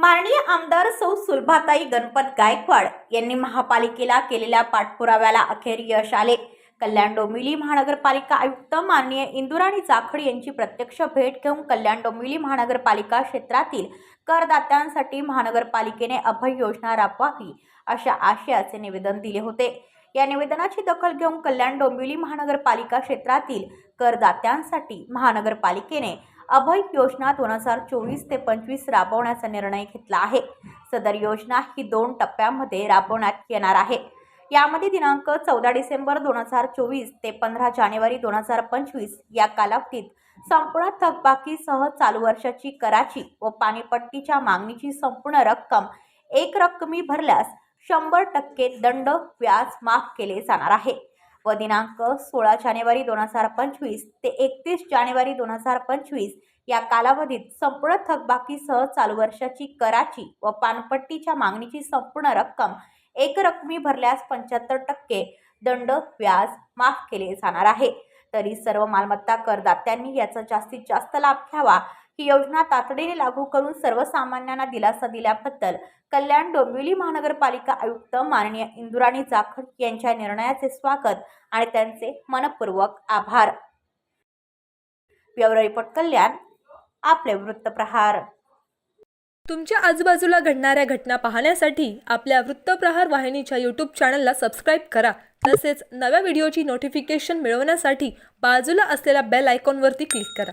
माननीय आमदार सौ सुलभाताई गणपत गायकवाड यांनी महापालिकेला केलेल्या पाठपुराव्याला अखेर यश आले. कल्याण डोंबिवली महानगरपालिका आयुक्त माननीय इंदुराणी जाखड यांची प्रत्यक्ष भेट घेऊन कल्याण डोंबिवली महानगरपालिका क्षेत्रातील करदात्यांसाठी महानगरपालिकेने अभय योजना राबवावी अशा आशयाचे निवेदन दिले होते. या निवेदनाची दखल घेऊन कल्याण डोंबिवली महानगरपालिका क्षेत्रातील करदात्यांसाठी महानगरपालिकेने अभय योजना दोन हजार चोवीस ते पंचवीस राबवण्याचा निर्णय घेतला आहे. सदर योजना ही दोन टप्प्यामध्ये राबवण्यात येणार आहे. यामध्ये दिनांक चौदा डिसेंबर दोन हजार चोवीस ते पंधरा जानेवारी दोन हजार पंचवीस या कालावधीत संपूर्ण थकबाकीसह चालू वर्षाची कराची व पाणीपट्टीच्या मागणीची संपूर्ण रक्कम एक रक्कमी भरल्यास शंभर टक्के दंड व्याज माफ केले जाणार आहे. व दिनांक सोळा जानेवारी दोन हजार पंचवीस ते एकतीस जानेवारी दोन हजार पंचवीस या कालावधीत संपूर्ण थकबाकीसह चालू वर्षाची कराची व पानपट्टीच्या मागणीची संपूर्ण रक्कम एक रकमी भरल्यास पंच्याहत्तर टक्के दंड व्याज माफ केले जाणार आहे. तरी सर्व मालमत्ता करदात्यांनी याचा जास्तीत जास्त लाभ घ्यावा ही योजना तातडीने लागू करून सर्वसामान्यांना दिलासा दिल्याबद्दल कल्याण डोंबिवली महानगरपालिका आयुक्त माननीय इंदुराणी जाखड यांच्या निर्णयाचे स्वागत आणि त्यांचे मनपूर्वक आभार. ब्युरो रिपोर्ट कल्याण आपले वृत्तप्रहार तुमच्या आजूबाजूला घडणाऱ्या घटना पाहण्यासाठी आपल्या वृत्तप्रहार वाहिनीच्या यूट्यूब चॅनलला सबस्क्राईब करा. तसेच नव्या व्हिडिओची नोटिफिकेशन मिळवण्यासाठी बाजूला असलेल्या बेल आयकॉनवरती क्लिक करा.